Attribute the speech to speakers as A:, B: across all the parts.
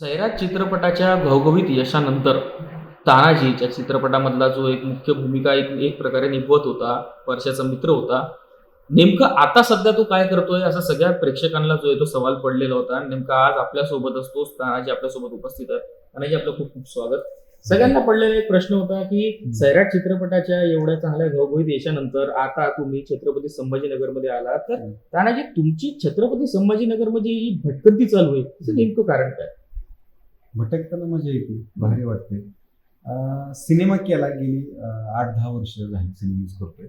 A: सैराट चित्रपटाच्या घवघवीत यशानंतर तानाजीच्या चित्रपटामधला जो एक मुख्य भूमिका एक एक प्रकारे निभवत होता वर्षाचा मित्र होता नेमकं आता सध्या तो काय करतोय असा सगळ्या प्रेक्षकांना जो आहे तो सवाल पडलेला होता. नेमका आज आपल्यासोबत असतो तानाजी आपल्यासोबत उपस्थित आहे तानाजी आपलं खूप खूप स्वागत. सगळ्यांना पडलेला एक प्रश्न होता की सैराट चित्रपटाच्या एवढ्या चांगल्या घवघवीत यशानंतर आता तुम्ही छत्रपती संभाजीनगरमध्ये आलात. तर तानाजी तुमची छत्रपती संभाजीनगरमध्ये ही भटकंती चालू आहे. त्याचं नेमकं कारण काय?
B: भटकताना मजा येते भारी वाटते. सिनेमा केला गेली आठ दहा वर्ष झाली सिनेमाच करतोय.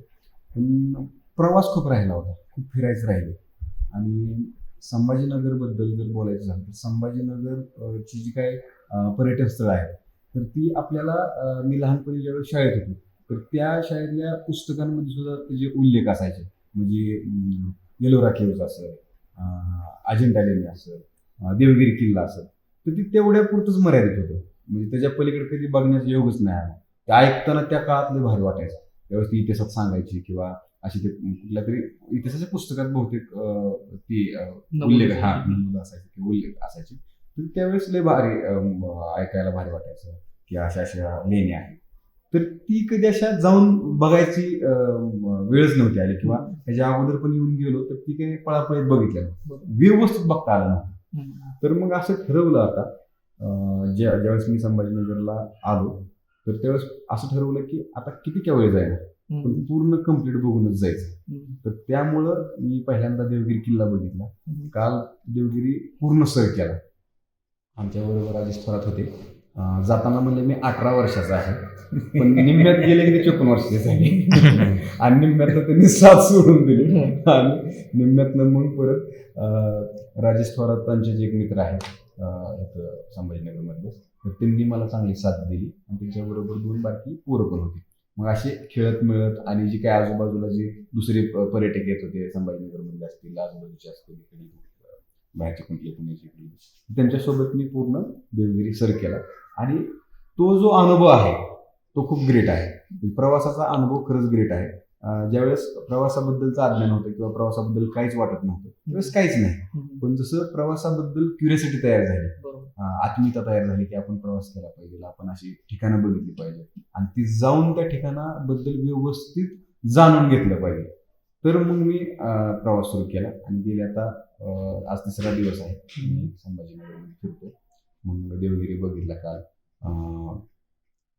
B: पण प्रवास खूप राहिला होता खूप फिरायचं राहिले. आणि संभाजीनगरबद्दल जर बोलायचं झालं तर संभाजीनगर ची जी अं, पर्यटन स्थळं आहेत तर ती आपल्याला मी लहानपणी ज्यावेळेस शाळेत होतो तर त्या शाळेतल्या पुस्तकांमध्ये सुद्धा त्याचे उल्लेख असायचे म्हणजे येलोरा केव्ज असेल अं, अजिंठा लेणी असेल अं, देवगिरी किल्ला असेल तर ती तेवढ्या पुरतच मर्यादित होतं. म्हणजे त्याच्या पलीकडे कधी बघण्याचा योगच नाही आला. ते ऐकताना त्या काळात लय भारी वाटायचं. त्यावेळेस ती इतिहासात सांगायची किंवा अशी ते कुठल्या तरी इतिहासाच्या पुस्तकात बहुतेक ती उल्लेख हा नमूद असायचे किंवा उल्लेख असायचे. तर त्यावेळेस लय भारी ऐकायला भारी वाटायचं की अशा अशा लेण्या आहेत. तर ती कधी अशा जाऊन बघायची वेळच नव्हती आली किंवा त्याच्या अगोदर पण येऊन गेलो तर ती काही पळापळीत बघितल्या व्यवस्थित बघता आलं नव्हतं. तर मग असं ठरवलं आता ज्या ज्यावेळेस मी संभाजीनगरला आलो तर त्यावेळेस असं ठरवलं की आता किती क्या वेळ जायला पण पूर्ण कंप्लीट बघूनच जायचं. तर त्यामुळं मी पहिल्यांदा देवगिरी किल्ला बघितला. काल देवगिरी पूर्ण सर केला. आमच्या बरोबर अजित थोरात होते. जाताना म्हणले मी अठरा वर्षाचा आहे. पण निम्म्यात गेले की ते चोपन्न वर्षाचे झाले आणि निम्म्यातनं त्यांनी साथ सोडून दिली. आणि निम्म्यातनं मग परत राजेश थोरातांचे जे एक मित्र आहेत इथं संभाजीनगरमधले तर त्यांनी मला चांगली साथ दिली. आणि त्यांच्याबरोबर दोन बारकी पोरं पण होती. मग असे खेळत मिळत आणि जी काही आजूबाजूला जे दुसरे पर्यटक येत होते संभाजीनगरमधले असतील आजूबाजूचे असतील इकडे अं, बाहेरचे कुठले पुण्याचे इकडे त्यांच्यासोबत मी पूर्ण देवगिरी सर केला. आणि तो जो अनुभव आहे तो खूप ग्रेट आहे. प्रवासाचा अनुभव खरंच ग्रेट आहे. ज्यावेळेस प्रवासाबद्दलचं अज्ञान होतं किंवा प्रवासाबद्दल काहीच वाटत नव्हतं त्यावेळेस काहीच नाही. पण जसं प्रवासाबद्दल क्युरियोसिटी तयार झाली आत्मीयता तयार झाली की आपण प्रवास केला पाहिजे आपण अशी ठिकाणं बघितली पाहिजे. आणि ती जाऊन त्या ठिकाणाबद्दल व्यवस्थित जाणून घेतलं पाहिजे. तर मग मी प्रवास सुरू केला आणि गेले आता आज तिसरा दिवस आहे. मी संभाजीनगरमध्ये फिरतो मग देवगिरी बघितला काल.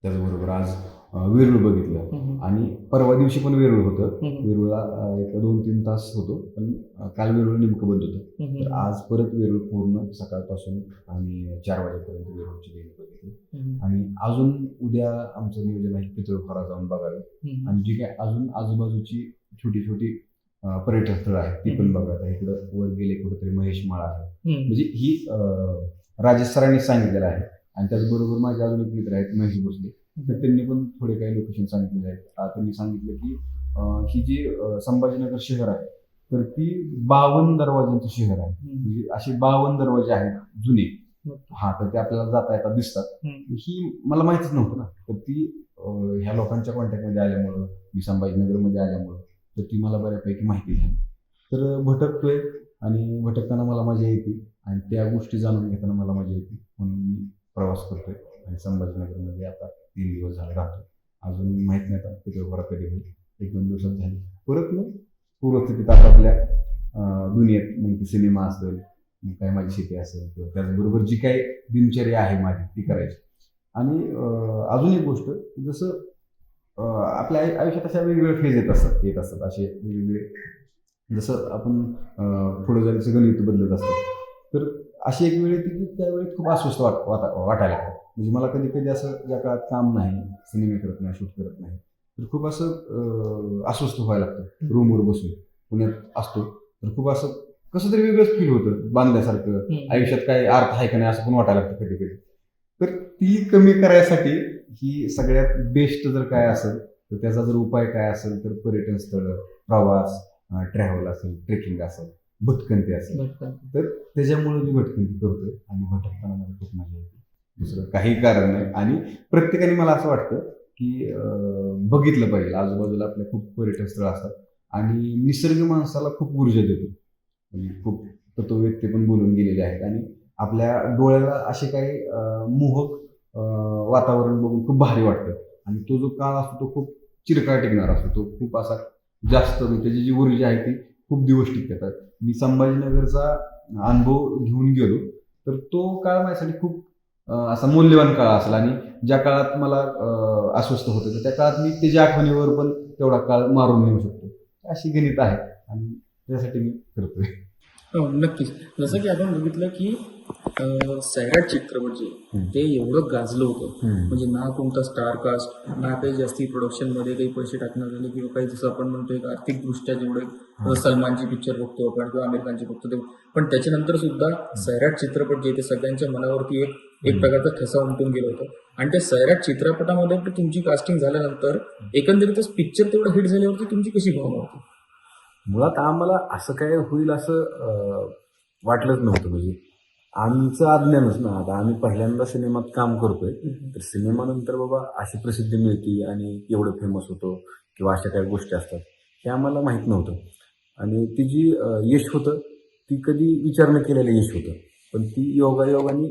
B: त्याचबरोबर आज वेरूळ बघितलं. आणि परवा दिवशी पण वेरूळ होतं. वेरूळला एक दोन तीन तास होतो. पण काल वेरूळ नेमकं बंद होतं. तर आज परत वेरूळ पूर्ण सकाळपासून आम्ही चार वाजेपर्यंत वेरूळची लेणी बघितली. आणि अजून उद्या आमचं नियोजन आहे पितळखोरा जाऊन बघावे. आणि जी काय अजून आजूबाजूची छोटी छोटी पर्यटन स्थळं आहेत. ती पण बघायला इकडं वर गेले कुठेतरी महेश माळा आहे. म्हणजे ही राजेश सरांनी सांगितलेलं आहे. आणि त्याचबरोबर माझे अजून एक मित्र आहेत महेश भोसले. तर त्यांनी पण थोडे काही लोकेशन सांगितलेले आहेत. त्यांनी सांगितलं की ही जी संभाजीनगर शहर आहे तर ती बावन्न दरवाज्यांचं शहर आहे. म्हणजे असे बावन्न दरवाजे आहेत जुने. हा तर ते आपल्याला जाता येता दिसतात. ही मला माहितीच नव्हतं ना. तर ती ह्या लोकांच्या कॉन्टॅक्टमध्ये आल्यामुळं मी संभाजीनगरमध्ये आल्यामुळं तर ती मला बऱ्यापैकी माहिती झाली. तर भटकतोय आणि भटकताना मला मजा येते आणि त्या गोष्टी जाणून घेताना मला मजा येते. म्हणून मी प्रवास करतोय आणि संभाजीनगरमध्ये आता तीन दिवस झाले राहतो अजून माहीत नाही आता किती बरं कधी होईल. एक दोन दिवसात झाली. परत मग पूर्वस्थितीत आपापल्या दुनियेत मग ती सिनेमा असेल मग काय माझी शेती असेल किंवा त्याचबरोबर जी काही दिनचर्या आहे माझी ती करायची. आणि अजून एक गोष्ट जसं आपल्या आयु- आयुष्यात अशा वेगवेगळे फेज येत असतात येत असतात. असे वेगवेगळे जसं आपण पुढे जायला सगळं ऋतू बदलत असतात तर अशी एक वेळ येते की त्यावेळी खूप अस्वस्थ वाट वाटा वाटायला लागतं. म्हणजे मला कधी कधी असं ज्या काळात काम नाही सिनेमे करत नाही शूट करत नाही तर खूप असं अस्वस्थ व्हायला लागतं. रूमवर बसून. पुण्यात असतो. तर खूप असं कसं तरी वेगळंच फील होतं बांधल्यासारखं. आयुष्यात काही अर्थ आहे का नाही असं पण वाटायला लागतं कधी कधी तर ती कमी करायसाठी ही सगळ्यात बेस्ट जर काय असेल तर त्याचा जर उपाय काय असेल तर पर्यटन स्थळ प्रवास ट्रॅव्हल असेल ट्रेकिंग असेल भटकंती असेल. तर त्याच्यामुळे मी भटकंती करतोय आणि भटकताना मला खूप मजा येते. दुसरं काही कारण नाही. आणि प्रत्येकाने मला असं वाटतं की बघितलं पाहिजे. आजूबाजूला आपल्या खूप पर्यटन स्थळ असतात आणि निसर्ग माणसाला खूप ऊर्जा देतो. म्हणजे खूप तत्व व्यक्ती पण बोलून गेलेले आहेत. आणि आपल्या डोळ्याला असे काही मोहक वातावरण बघून खूप भारी वाटतं. आणि तो जो काळ असतो तो खूप चिरकाळ टिकणार असतो. तो खूप असा जास्त म्हणजे त्याची जी ऊर्जा आहे ती खूप दिवस टिकतात. मी संभाजीनगरचा अनुभव घेऊन गेलो तर तो काळ माझ्यासाठी खूप असा मौल्यवान काळ असला. आणि ज्या काळात मला अस्वस्थ होतं तर त्या काळात मी त्याच्या आठवणीवर पण तेवढा काळ मारून नेऊ शकतो. अशी गणित आहे. आणि त्यासाठी मी करतोय.
A: हो, नक्कीच. जसं की आपण बघितलं की सैराट चित्रपट जे
B: हम्म.
A: ते एवढं गाजलं होतं. म्हणजे ना कोणता स्टार कास्ट ना काही जास्ती प्रोडक्शनमध्ये काही पैसे टाकण्यात आले किंवा काही जसं आपण म्हणतो एक आर्थिकदृष्ट्या जेवढे जसं सलमानची पिक्चर बघतो आपण किंवा आमिर खानची बघतो ते. पण त्याच्यानंतर सुद्धा सैराट चित्रपट जे ते सगळ्यांच्या मनावरती एक एक प्रकारचा ठसा उमटून गेलं होतं. आणि त्या सैराट चित्रपटामध्ये तुमची कास्टिंग झाल्यानंतर एकंदरीतच पिक्चर तेवढं हिट झाल्यावरती तुमची कशी भावना होती?
B: मुळात आम्हाला असं काय होईल असं वाटलंच नव्हतं. म्हणजे आमचं अज्ञानच ना. आता आम्ही पहिल्यांदा सिनेमात काम करतोय. तर सिनेमानंतर बाबा अशी प्रसिद्धी मिळते आणि एवढं फेमस होतो किंवा अशा काही गोष्टी असतात हे आम्हाला माहीत नव्हतं. आणि ती जी यश होतं ती कधी विचार न केलेलं यश होतं. पण ती योगायोगाने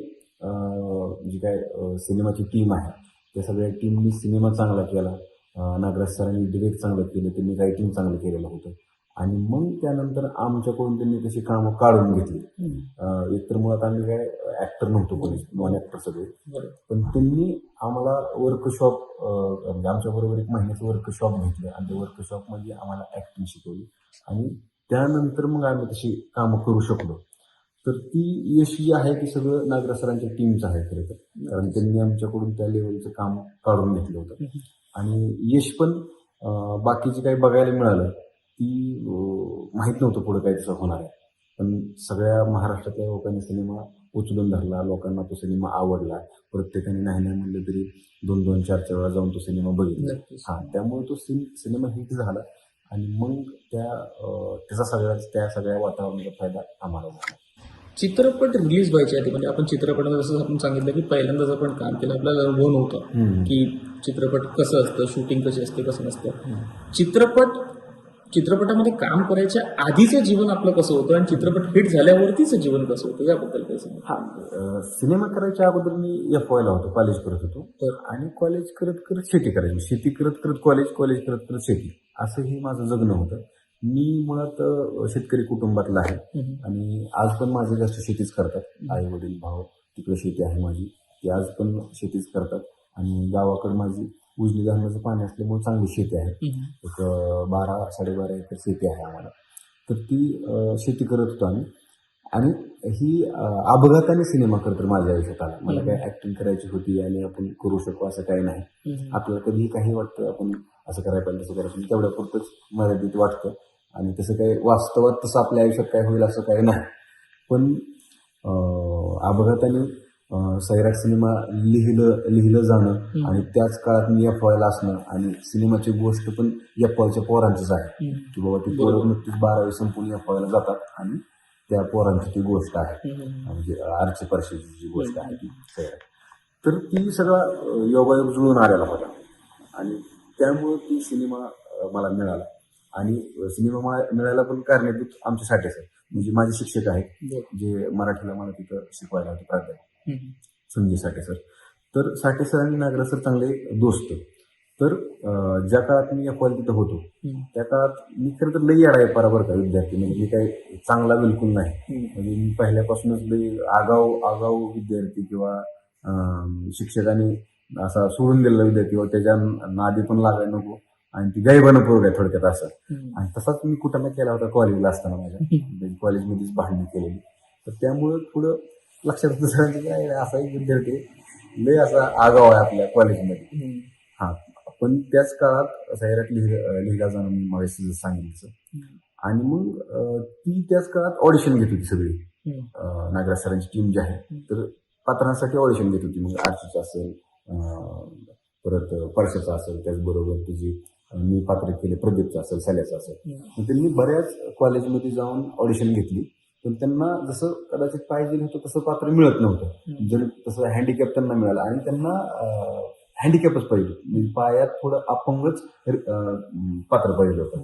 B: जी काय सिनेमाची टीम आहे त्या सगळ्या टीमनी सिनेमा चांगला केला. नागराज सरांनी डिरेक्ट चांगलं केलं. त्यांनी रायटिंग चांगलं केलेलं होतं. आणि मग त्यानंतर आमच्याकडून त्यांनी तशी कामं काढून घेतली. एकतर मुळात आम्ही काय ऍक्टर नव्हतो कोणी नॉन ऍक्टर सगळे. पण त्यांनी आम्हाला वर्कशॉप म्हणजे आमच्याबरोबर एक महिन्याचं वर्कशॉप घेतलं आणि त्या वर्कशॉपमध्ये आम्हाला ऍक्टिंग शिकवली. आणि त्यानंतर मग आम्ही तशी कामं करू शकलो. तर ती यश जी आहे ती सगळं नागरा सरांच्या टीमचं आहे खरं तर. कारण त्यांनी आमच्याकडून त्या लेवलचं काम काढून घेतलं होतं. आणि यश पण बाकीचे काही बघायला मिळालं. ती माहीत नव्हतं पुढं काय तसं होणार आहे. पण सगळ्या महाराष्ट्रातल्या लोकांनी सिनेमा उचलून धरला लोकांना तो सिनेमा आवडला. प्रत्येकाने नाही नाही म्हणलं तरी दोन दोन चार चार वेळा जाऊन तो सिनेमा बघितला. हा त्यामुळे तो सिन सिनेमा हिट झाला आणि मग त्या त्याचा सगळ्या त्या सगळ्या वातावरणाचा फायदा आम्हाला झाला.
A: चित्रपट रिलीज व्हायच्या आधी म्हणजे आपण चित्रपटामध्ये जसं आपण सांगितलं की पहिल्यांदाच आपण काम केलं आपल्याला अनुभव नव्हता की चित्रपट कसं असतं शूटिंग कशी असते कसं नसतं. चित्रपट चित्रपटामध्ये काम करायच्या आधीचं जीवन आपलं कसं होतं आणि चित्रपट हिट झाल्यावरतीचं जीवन कसं होतं याबद्दल काही सांगा.
B: हा सिनेमा करायच्या अगोदर मी एफ वायला होतो कॉलेज करत होतो.
A: बरं.
B: आणि कॉलेज करत करत शेती करायची. शेती करत करत कॉलेज कॉलेज करत करत शेती. असं हे माझं जगणं होतं. मी मुळात शेतकरी कुटुंबातला आहे. आणि आज पण माझे जास्त शेतीच करतात. आई वडील भाऊ तिकडे शेती आहे माझी. ती आज पण शेतीच करतात. आणि गावाकडे माझी उजनी धरणाचं पाणी असल्यामुळे चांगली शेती आहे. एक बारा साडेबारा एकर शेती आहे आम्हाला. तर ती शेती करत होतो आम्ही. आणि ही अपघाताने सिनेमा खरं तर माझ्या आयुष्यात आला. मला काय ऍक्टिंग करायची होती आणि आपण करू शकू असं काही नाही. आपल्याला कधीही काही वाटतं आपण असं करायला पाहिजे तसं करायला पाहिजे तेवढ्या पुरतंच मर्यादित वाटतं. आणि तसं काही वास्तवात तसं आपल्या आयुष्यात काय होईल असं काही नाही. पण अपघाताने सैराट सिनेमा लिहिलं लिहिलं जाणं आणि त्याच काळात मी एफ वायला असणं आणि सिनेमाची गोष्ट पण एफ वायच्या पोरांचीच आहे. की बाबा ती पोरं नुकतीच बारावी संपून एफ वायला जातात आणि त्या पोरांची ती गोष्ट आहे. म्हणजे आरची परशीची जी गोष्ट आहे ती सैराट. तर ती सगळा योगायोग जुळून आलेला होता. आणि त्यामुळं ती सिनेमा मला मिळाला. आणि सिनेमा मला मिळायला पण कारणीभूत आमच्यासाठीच आहे. म्हणजे माझे शिक्षक आहेत जे मराठीला मला तिथं शिकवायला होते प्राध्यापक. संजय साठे सर. तर साठे सर आणि नागरा सर चांगले दोस्त. तर ज्या काळात मी एफ तिथं होतो त्या काळात मी खरं तर लई आहे बरोबर का विद्यार्थी. म्हणजे मी काही चांगला बिलकुल नाही. म्हणजे मी पहिल्यापासूनच लई आगाऊ आगाऊ विद्यार्थी किंवा शिक्षकांनी असा सोडून दिलेला विद्यार्थी किंवा त्याच्या नादी पण लागायला नको आणि ती गायबानं पोरग आहे थोडक्यात असं. आणि तसाच मी कुठं केला होता कॉलेजला असताना माझ्या. कॉलेजमध्येच भांडणी केलेली. तर त्यामुळं थोडं लक्षात सरांचं काय असा एक विद्यार्थी लय असा आगाव आहे आपल्या कॉलेजमध्ये हा. पण त्याच काळात सैराट लिहि लिहिला जाणं मी जसं सांगितलं. आणि मग ती त्याच काळात ऑडिशन घेत होती सगळी. नागराज सरांची टीम जी आहे. तर पात्रांसाठी ऑडिशन घेत होती. मग आरशीचं असेल परत परशाचं असेल त्याचबरोबर तुझी मी पात्र केले प्रदीपचं असेल सल्याचं असेल. मग त्यांनी बऱ्याच कॉलेजमध्ये जाऊन ऑडिशन घेतली. पण त्यांना जसं कदाचित पाहिजे होतं तसं पात्र मिळत नव्हतं. जर तसं हँडिकॅप त्यांना मिळालं. आणि त्यांना हँडिकॅपच पाहिजे. म्हणजे पायात थोडं अपंगच पात्र पाहिजे होतं.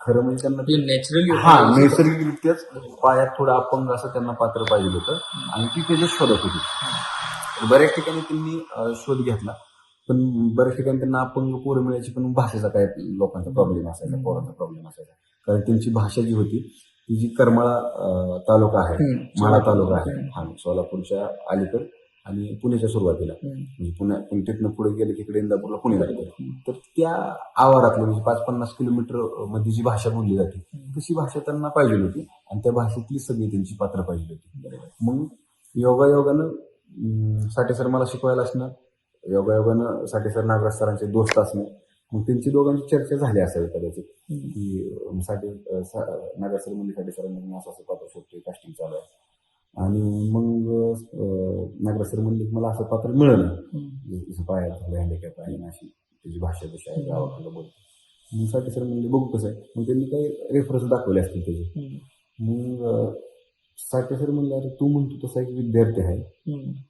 B: खरं म्हणजे त्यांना ते-
A: नॅचरली
B: हा नैसर्गिकरित्याच पायात थोडं अपंग असं त्यांना पात्र पाहिजे होतं. आणि ती त्याच्या शोधत होती. बऱ्याच ठिकाणी त्यांनी शोध घेतला. पण बऱ्याच ठिकाणी त्यांना अपंग पोरं मिळायची पण भाषेचा काय लोकांचा प्रॉब्लेम असायचा पोरांचा प्रॉब्लेम असायचा. कारण त्यांची भाषा जी होती ती जी करमाळा तालुका आहे माळा तालुका आहे. हा सोलापूरच्या अलीकड आणि पुण्याच्या सुरुवातीला. म्हणजे पुण्या पण तिथनं पुढे गेलं की इकडे इंदापूरला पुणे लागतं तर त्या आवारातली म्हणजे पाच पन्नास किलोमीटरमध्ये जी भाषा बोलली जाते तशी भाषा त्यांना पाहिजे होती आणि त्या भाषेतली सगळी त्यांची पात्र पाहिजे होती. मग योगायोगानं अं, साठे सर मला शिकवायला असणं योगायोगानं साठे सर नागराज सरांचे दोस्त असणे मग त्यांची दोघांची चर्चा झाली असावी कदाचित. की साठी अं, सा- नागराज सर म्हणजे साठे सरांनी असं असं पात्र शोधतोय कास्टिंग चालू आहे. आणि मग अं, नागराज सर म्हणले की मला असं पात्र मिळालं. जसं पायात झालं हँडिकॅप आहे अशी त्याची भाषा जशी आहे गावाकडे बोलतो. मग साठी सर म्हणले बघू कसं आहे. मग त्यांनी काही रेफरन्स दाखवले असतील त्याचे. मग साठी सर म्हणले अरे तू म्हणतो तसा एक विद्यार्थी आहे.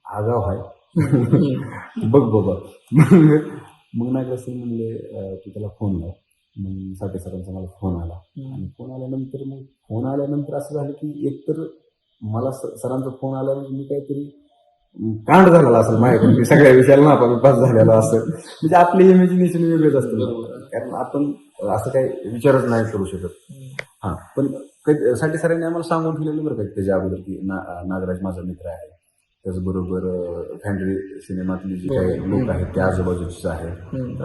B: आगाव आहे. बघ बाबा. मग सर म्हणले तू त्याला फोन लाव. मग साठी सरांचा मला फोन आला. आणि फोन आल्यानंतर मग फोन आल्यानंतर असं झालं की एकतर मला सरांचा फोन आल्यानंतर मी काहीतरी कांड झालेला असेल माझ्याकडून. की सगळ्या विषयाला नापास पास झालेला असेल. म्हणजे आपली इमॅजिनेशन वेगळंच असतं. कारण आपण असं काही विचारच नाही करू शकत. हा. पण साठी सरांनी आम्हाला सांगून ठेवलेलं बरं का त्याच्या अगोदर की ना नागराज माझा मित्र आहे. त्याचबरोबर फॅन्ड्री सिनेमातली जी काही लोक आहेत ते आजूबाजूचीच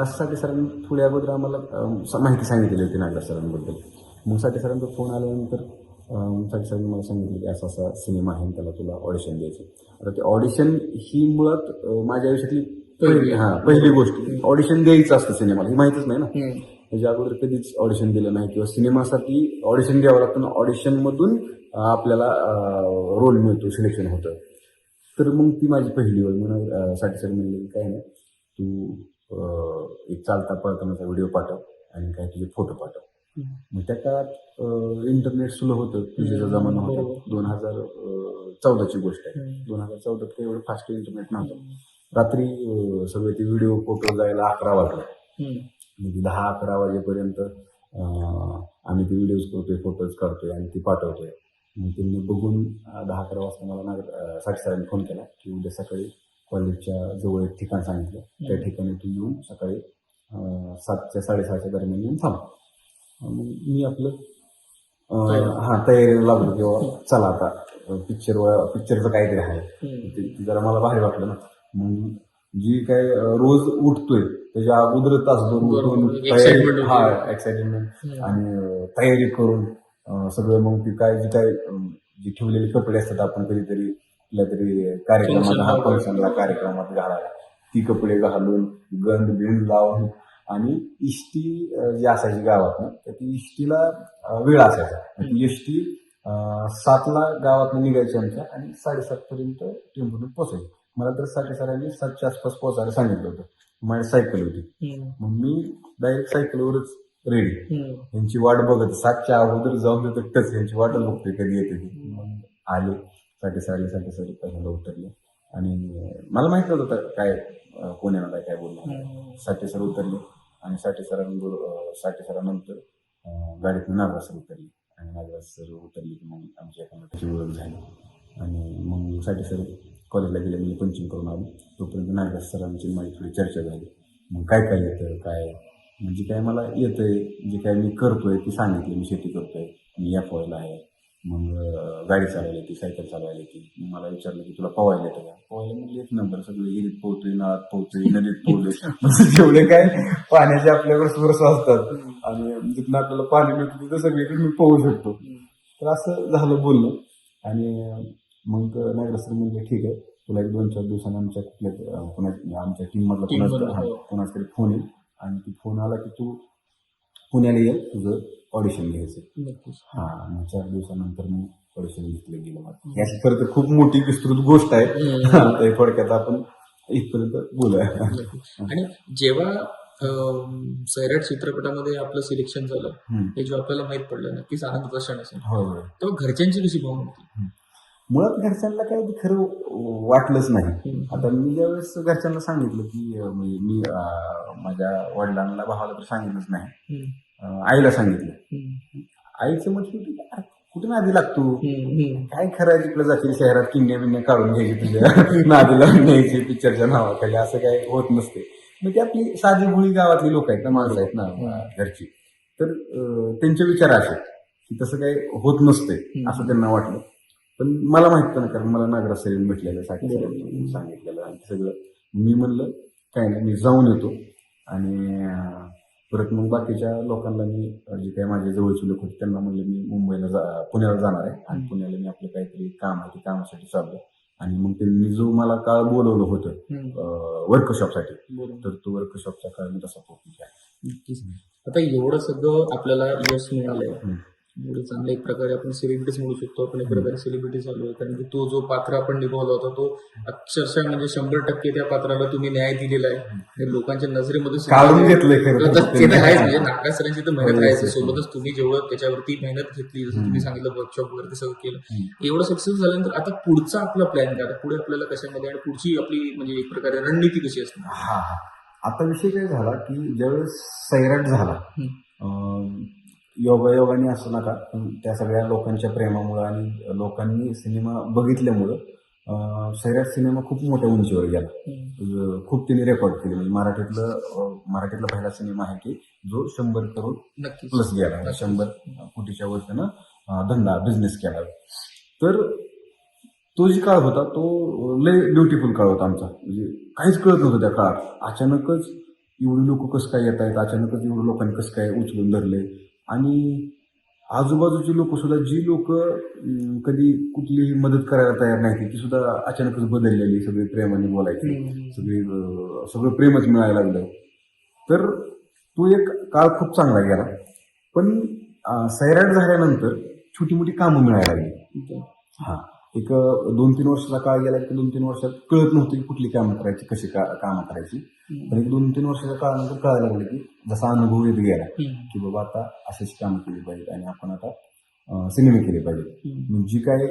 B: असं साठी सरांनी थोड्या अगोदर आम्हाला अं, माहिती सांगितलेली होती नागराज सरांबद्दल. मग साठी सरांचा फोन आल्यानंतर अं, साठी सरांनी मला सांगितलं की असा असा सिनेमा आहे त्याला तुला ऑडिशन द्यायचं आता ते ऑडिशन ही मुळात अं, माझ्या आयुष्यातली पहिली हा पहिली गोष्ट. ऑडिशन द्यायचं असतं सिनेमाला ही माहितीच नाही ना. त्याच्या अगोदर कधीच ऑडिशन दिलं नाही किंवा सिनेमासाठी ऑडिशन द्यावं लागतं ऑडिशन मधून अं, आपल्याला रोल मिळतो सिलेक्शन होतं. तर मग ती माझी पहिली वेळ म्हणून सर म्हणले की काय नाही. तू एक चालता पळतानाचा व्हिडिओ पाठव आणि काही तुझे फोटो पाठव. मग त्या काळात इंटरनेट सुलभ होतं. तुझ्याचा जमाना होता. दोन हजार चौदाची गोष्ट आहे. दोन हजार चौदात काही एवढं फास्ट इंटरनेट नव्हतं. रात्री सगळे ते व्हिडिओ फोटो जायला अकरा वाजले. म्हणजे दहा अकरा वाजेपर्यंत आम्ही ते व्हिडिओज करतोय फोटोज काढतोय आणि ती पाठवतोय. मग त्यांनी बघून दहा अकरा वाजता मला नाग अं, साठी सरांनी फोन केला की उद्या सकाळी कॉलेजच्या जवळ एक ठिकाण सांगितलं. त्या ठिकाणी तू येऊन सकाळी सातच्या साडेसहाच्या दरम्यान येऊन थांब. मग मी आपलं हा तयारीला लागलो किंवा चला आता पिक्चर पिक्चरचं काहीतरी आहे. जरा मला भारी वाटलं ना. मग जी काय रोज उठतोय त्याच्या अगोदर तासभर उठून
A: बरोबर.
B: तयारी. हा एक्साइटमेंट आणि तयारी करून सगळं मग ती काय जी काय जी ठेवलेली कपडे असतात आपण कधीतरी कुठल्या तरी कार्यक्रमात हा फंक्शनला कार्यक्रमात घालायला. ती कपडे घालून गंध बिंद लावून आणि इष्टी जी असायची गावात ना तर ती इष्टीला वेळ असायचा. ती इष्टी सातला गावात निघायची आमच्या आणि साडेसात पर्यंत टेम्पोतून पोचायची. मला तर साडे सरांनी सातच्या आसपास पोचायला सांगितलं होतं. माझी सायकल होती. मग मी डायरेक्ट सायकलवरच रेडी. यांची वाट बघत सातच्या अगोदर जाऊन देतो टच यांची वाटच बघतोय कधी येते ती. मग आले साठी साडे साठी साडे पहिल्यांदा उतरले. आणि मला माहीत नव्हतं काय येणार आहे काय बोलणार. साठी सर उतरले आणि साठी सरांबरोबरसाठी सरांनंतर गाडीतून नागराज सर उतरले. आणि नागराज सर उतरले की मग आमची एकामेकाची ओळख झाली. आणि मग साठी सर कॉलेजला गेले म्हणजे पंचिंग करून आलो. तोपर्यंत नागराज सरांची माझी थोडी चर्चा झाली. मग काय काय येतं काय? म्हणजे काय मला येतंय जे काय मी करतोय ते सांगितले मी शेती करतोय मी या पोहायला आहे मग गाडी चालवायला येते सायकल चालवायला येते. मला विचारलं की तुला पोहायला येतं का? पोहायला म्हणजे एक नंबर सगळे विहिरीत पोहतोय नाळात पोहतोय नदीत पोहतोय. म्हणजे जेवढे काय पाण्याचे आपल्यावर सोर्स असतात. आणि जिथनं आपल्याला पाणी मिळतं तिथं सगळीकडे मी पोहू शकतो. तर असं झालं बोलणं. आणि मग नागराज सर म्हणले ठीक आहे तुला एक दोन चार दिवसांनी आमच्या कुठल्या कुणा आमच्या टीम मधला
A: Team
B: कुणाचा हा,
A: हो.
B: कुणाचा तरी फोन येईल. आणि ती फोन आला की तू पुण्याला ये तुझं ऑडिशन घ्यायचं हा मग चार दिवसानंतर मी ऑडिशन घेतलं गेलं मला. याची खरं तर खूप मोठी विस्तृत गोष्ट आहे. थोडक्यात आपण इथपर्यंत बोलूया.
A: आणि जेव्हा सैराट चित्रपटामध्ये आपलं सिलेक्शन झालं. हे जेव्हा आपल्याला माहीत पडलं नक्कीच आनंदाचा क्षण असेल.
B: हो हो.
A: तेव्हा घरच्यांची कशी भावना होती?
B: मुळात घरच्यांना काय ते खरं वाटलंच नाही. आता मी ज्यावेळेस घरच्यांना सांगितलं की म्हणजे मी माझ्या वडिलांना भावाला तर सांगितलंच नाही. आईला सांगितलं. आईचं म्हटलं की "अरे, कुठे नादी लागतो. काय खरं तिकडे जातील शहरात किंग्या बिंग्या काढून घ्यायची तुझ्या नादीला न्यायची पिक्चरच्या नावाखाली असं काय होत नसते. मग ती आपली साधी भोळी गावातली लोक आहेत ना माणसं आहेत ना घरची. तर त्यांचे विचार असे की तसं काही होत नसते असं त्यांना वाटलं. पण मला माहीत पण कारण मला नागरा सरीन भेटलेलं साठी सांगितलेलं. आणि सगळं मी म्हणलं काय नाही मी जाऊन येतो. आणि परत मग बाकीच्या लोकांना मी जे काही माझे जवळचे लोक होते त्यांना म्हणलं मी मुंबईला जा पुण्याला जाणार आहे. आणि पुण्याला मी आपलं काहीतरी काम आहे ते कामासाठी चाललो आणि मग त्यांनी जो मला काळ बोलवलं होतं. वर्कशॉपसाठी. तर तो वर्कशॉपचा काळ मी तसा
A: नक्कीच. आता एवढं सगळं आपल्याला यश मिळालंय.
B: हम्म.
A: एवढं चांगलं एक प्रकारे आपण सेलिब्रिटीज म्हणू शकतो. आपण एक प्रकारे सेलिब्रिटी झालो आहे. कारण की तो जो पात्र आपण निभावला होता तो अक्षरशः म्हणजे शंभर टक्के त्या पात्राला तुम्ही न्याय दिलेला आहे. आणि लोकांच्या नजरेमध्ये आहेच. म्हणजे नाका सरांची तर. मेहनत
B: हो, yes,
A: सोबतच तुम्ही जेवढं त्याच्यावरती मेहनत घेतली जसं तुम्ही सांगितलं वर्कशॉप वगैरे सगळं केलं. एवढं सक्सेस झाल्यानंतर आता पुढचा आपला प्लॅन काय? आता पुढे आपल्याला कशामध्ये आणि पुढची आपली म्हणजे एक प्रकारे रणनीती कशी असणार
B: हा हा. आता विषय काय झाला की ज्यावेळेस सैराट झाला योगायोगाने असं नका पण त्या सगळ्या लोकांच्या प्रेमामुळं आणि लोकांनी सिनेमा बघितल्यामुळं सैराट सिनेमा खूप मोठ्या उंचीवर गेला. खूप त्यांनी रेकॉर्ड केले. म्हणजे मराठीतलं मराठीतला पहिला सिनेमा आहे की जो शंभर करोड प्लस गेला. म्हणजे शंभर कोटीच्या वर त्यानं धंदा बिझनेस केला. तर तो जो काळ होता तो लय ब्युटिफुल काळ होता आमचा. म्हणजे काहीच कळत नव्हतं त्या काळात. अचानकच एवढी लोक कसं काय येत आहेत अचानकच एवढं लोकांनी कसं काय उचलून धरले आणि आजूबाजूची लोक सुद्धा जी लोक कधी कुठलीही मदत करायला तयार नाही ती सुद्धा अचानकच बदललेली सगळी प्रेमाने बोलायची. सगळी सगळं प्रेमच मिळायला लागलं. तर तो एक काळ खूप चांगला गेला. पण सैराट झाल्यानंतर छोटी मोठी कामं मिळायला लागली. हा. एक दोन तीन वर्षाचा काळ गेला की दोन तीन वर्षात कळत नव्हतं की कुठली कामं करायची कशी का कामं करायची. पण एक दोन तीन वर्षाच्या काळानंतर कळायला लागलं की जसा अनुभव येत गेला. की बाबा आता अशीच कामं केली पाहिजेत आणि आपण आता सिनेमे केले पाहिजेत. जी काय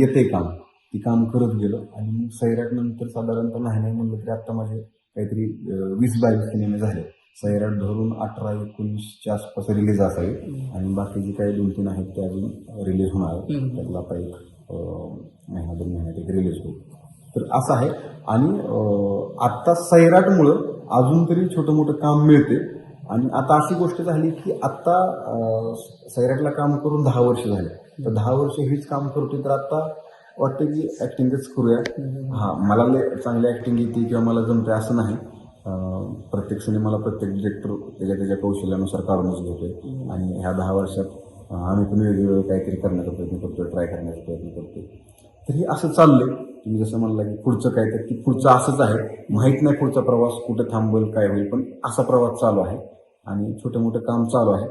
B: येते काम ती काम करत गेलो आणि मग सैराट नंतर साधारणतः नाही नाही म्हणलं तरी आता माझे काहीतरी वीस बावीस सिनेमे झाले. सैराट धरून अठरा एकोणीसच्या आसपास रिलीज असावे आणि बाकी जे काही दोन तीन आहेत ते अजून रिलीज होणार. त्यातला एक महिना दोन महिन्यात एक रिलीज होईल. तर असं आहे. आणि आत्ता सैराटमुळं अजून तरी छोटं मोठं काम मिळते. आणि आता अशी गोष्ट झाली की आत्ता सैराटला काम करून दहा वर्ष झाले. तर दहा वर्ष हेच काम करतोय तर आत्ता वाटतं की ॲक्टिंगच करूया. हा मला लय चांगली ॲक्टिंग येते किंवा मला जमते असं नाही. अं, प्रत्येक सिनेमाला प्रत्येक डिरेक्टर त्याच्या त्याच्या कौशल्यानुसार काढूनच घेतोय. आणि ह्या दहा वर्षात आम्ही पण वेगवेगळं काहीतरी करण्याचा प्रयत्न करतोय ट्राय करण्याचा प्रयत्न करतोय. तर हे असं चाललंय. तुम्ही जसं म्हणला की पुढचं काय तर की पुढचं असंच आहे. माहीत नाही पुढचा प्रवास कुठं थांबेल काय होईल पण असा प्रवास चालू आहे. आणि छोटं मोठं काम चालू आहे.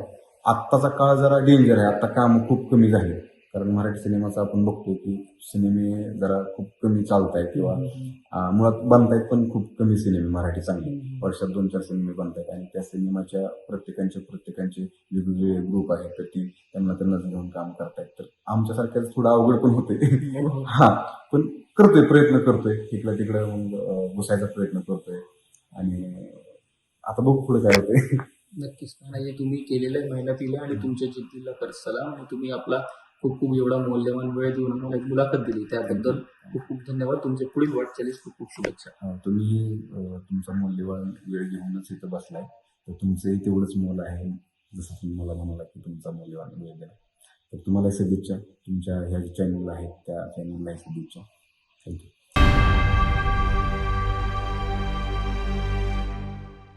B: आत्ताचा काळ जरा डेंजर आहे. आत्ता काम खूप कमी झाले. कारण मराठी सिनेमाचं आपण बघतोय की सिनेमे जरा खूप कमी चालत आहेत किंवा मुळात बनतायत पण खूप कमी सिनेमे मराठी चांगले. वर्षात दोन चार सिनेमे बनतायत आणि त्या सिनेमाच्या प्रत्येकांचे प्रत्येकांचे वेगवेगळे ग्रुप आहेत. तर ती त्यांना त्यांना घेऊन काम करतायत. तर आमच्यासारख्याच थोडं अवघड पण होते. हा पण करतोय प्रयत्न करतोय. इकडं तिकडं मग घुसायचा प्रयत्न करतोय. आणि आता बघू पुढे काय होतंय.
A: नक्कीच. नाही तुम्ही केलेल्या मेहनतीला आणि तुमच्या जिद्दीला सलाम. आणि तुम्ही आपला खूप खूप एवढा मौल्यवान वेळ देऊन आम्हाला एक मुलाखत दिली. त्याबद्दल खूप खूप धन्यवाद. तुमचे पुढील वाटचालीस खूप खूप शुभेच्छा.
B: तुम्ही तुमचा मौल्यवान वेळ घेऊनच इथं बसलाय. तर तुमचंही तेवढंच मोल आहे. जसं तुम्ही मला म्हणाला की तुमचा मौल्यवान वेळ द्या. तर तुम्हाला शुभेच्छा. तुमच्या ह्या चॅनल आहेत त्या चॅनललाही शुभेच्छा. थँक्यू